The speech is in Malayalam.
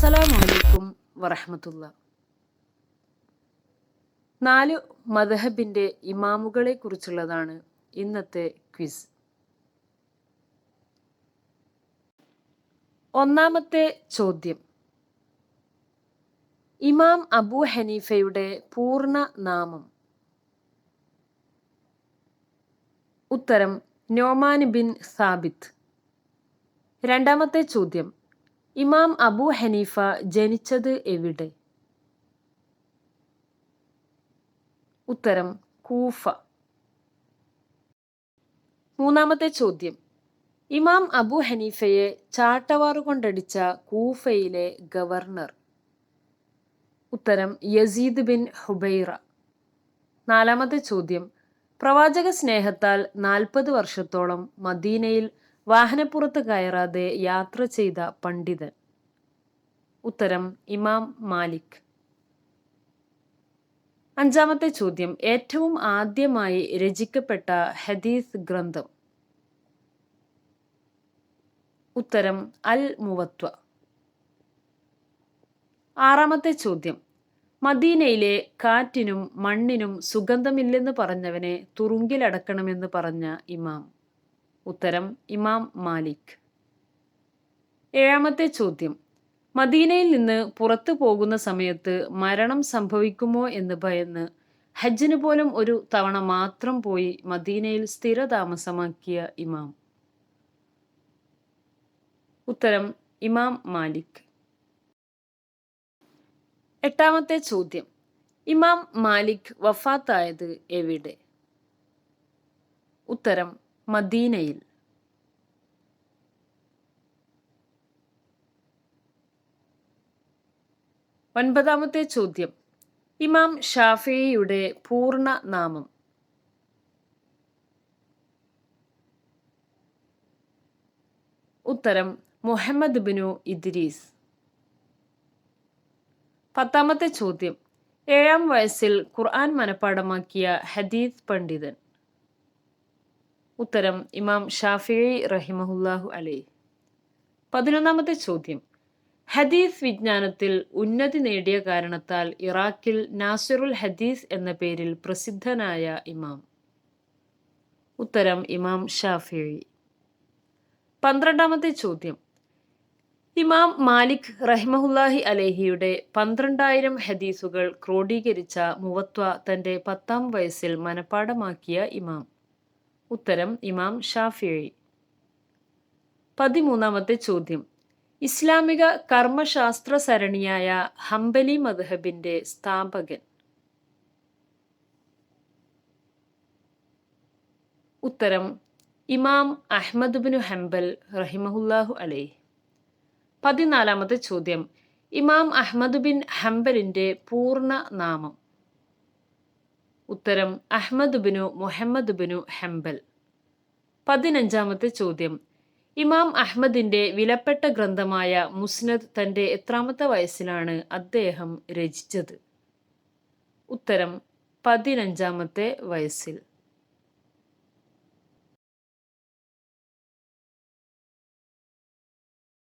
അസ്സലാമലൈക്കും വറഹമത്തുള്ള. നാല് മദഹബിന്റെ ഇമാമുകളെ കുറിച്ചുള്ളതാണ് ഇന്നത്തെ ക്വിസ്. ഒന്നാമത്തെ ചോദ്യം. ഇമാം അബു ഹനീഫയുടെ പൂർണ നാമം. ഉത്തരം നോമാൻ ബിൻ സാബിത്ത്. രണ്ടാമത്തെ ചോദ്യം ഇമാം അബു ഹനീഫ ജനിച്ചത് എവിടെ? ഉത്തരം കൂഫ. മൂന്നാമത്തെ ചോദ്യം. ഇമാം അബു ഹനീഫയെ ചാട്ടവാറുകൊണ്ടടിച്ച കൂഫയിലെ ഗവർണർ. ഉത്തരം യസീദ് ബിൻ ഹുബൈറ. നാലാമത്തെ ചോദ്യം. പ്രവാചക സ്നേഹത്താൽ നാൽപ്പത് വർഷത്തോളം മദീനയിൽ വാഹനപ്പുറത്ത് കയറാതെ യാത്ര ചെയ്ത പണ്ഡിതൻ. ഉത്തരം ഇമാം മാലിക്. അഞ്ചാമത്തെ ചോദ്യം ഏറ്റവും ആദ്യമായി രചിക്കപ്പെട്ട ഹദീസ് ഗ്രന്ഥം. ഉത്തരം അൽ മുവത്വ. ആറാമത്തെ ചോദ്യം മദീനയിലെ കാറ്റിനും മണ്ണിനും സുഗന്ധമില്ലെന്ന് പറഞ്ഞവനെ തുറുങ്കിലടക്കണമെന്ന് പറഞ്ഞ ഇമാം. ഉത്തരം ഇമാം മാലിക്. ഏഴാമത്തെ ചോദ്യം മദീനയിൽ നിന്ന് പുറത്തു പോകുന്ന സമയത്ത് മരണം സംഭവിക്കുമോ എന്ന് ഭയന്ന് ഹജ്ജിന് പോലും ഒരു തവണ മാത്രം പോയി മദീനയിൽ സ്ഥിരതാമസമാക്കിയ ഇമാം. ഉത്തരം ഇമാം മാലിക്. എട്ടാമത്തെ ചോദ്യം ഇമാം മാലിക് വഫാത്തായത് എവിടെ? ഉത്തരം മദീനയിൽ. ഒൻപതാമത്തെ ചോദ്യം. ഇമാം ഷാഫിയുടെ പൂർണ നാമം. ഉത്തരം മുഹമ്മദ് ബിനു ഇദ്രീസ്. പത്താമത്തെ ചോദ്യം. ഏഴാം വയസ്സിൽ ഖുർആൻ മനഃപ്പാടമാക്കിയ ഹദീദ് പണ്ഡിതൻ. ഉത്തരം ഇമാം ഷാഫി റഹിമഹുല്ലാഹു അലൈ പതിനൊന്നാമത്തെ ചോദ്യം. ഹദീസ് വിജ്ഞാനത്തിൽ ഉന്നതി നേടിയ കാരണത്താൽ ഇറാഖിൽ നാസിറുൽ ഹദീസ് എന്ന പേരിൽ പ്രസിദ്ധനായ ഇമാം. ഉത്തരം ഇമാം ഷാഫി പന്ത്രണ്ടാമത്തെ ചോദ്യം. ഇമാം മാലിക് റഹ്മഹുല്ലാഹി അലേഹിയുടെ പന്ത്രണ്ടായിരം ഹദീസുകൾ ക്രോഡീകരിച്ച മുവത്വ തന്റെ പത്താം വയസ്സിൽ മനഃപ്പാടമാക്കിയ ഇമാം. ഉത്തരം ഇമാം ഷാഫിഴി പതിമൂന്നാമത്തെ ചോദ്യം. ഇസ്ലാമിക കർമ്മശാസ്ത്ര സരണിയായ ഹംബലി മദ്ഹബിന്റെ സ്ഥാപകൻ. ഉത്തരം ഇമാം അഹ്മദ് ബിനു ഹംബൽ റഹിമഹുല്ലാഹു അലൈ പതിനാലാമത്തെ ചോദ്യം ഇമാം അഹ്മദ് ബിൻ ഹംബലിന്റെ പൂർണ നാമം. ഉത്തരം അഹ്മദ് ബിനു മുഹമ്മദ് ബിനു ഹംബൽ. പതിനഞ്ചാമത്തെ ചോദ്യം ഇമാം അഹ്മദിന്റെ വിലപ്പെട്ട ഗ്രന്ഥമായ മുസ്നദ് തന്റെ എത്രാമത്തെ വയസ്സിലാണ് അദ്ദേഹം രചിച്ചത്. ഉത്തരം പതിനഞ്ചാമത്തെ വയസ്സിൽ.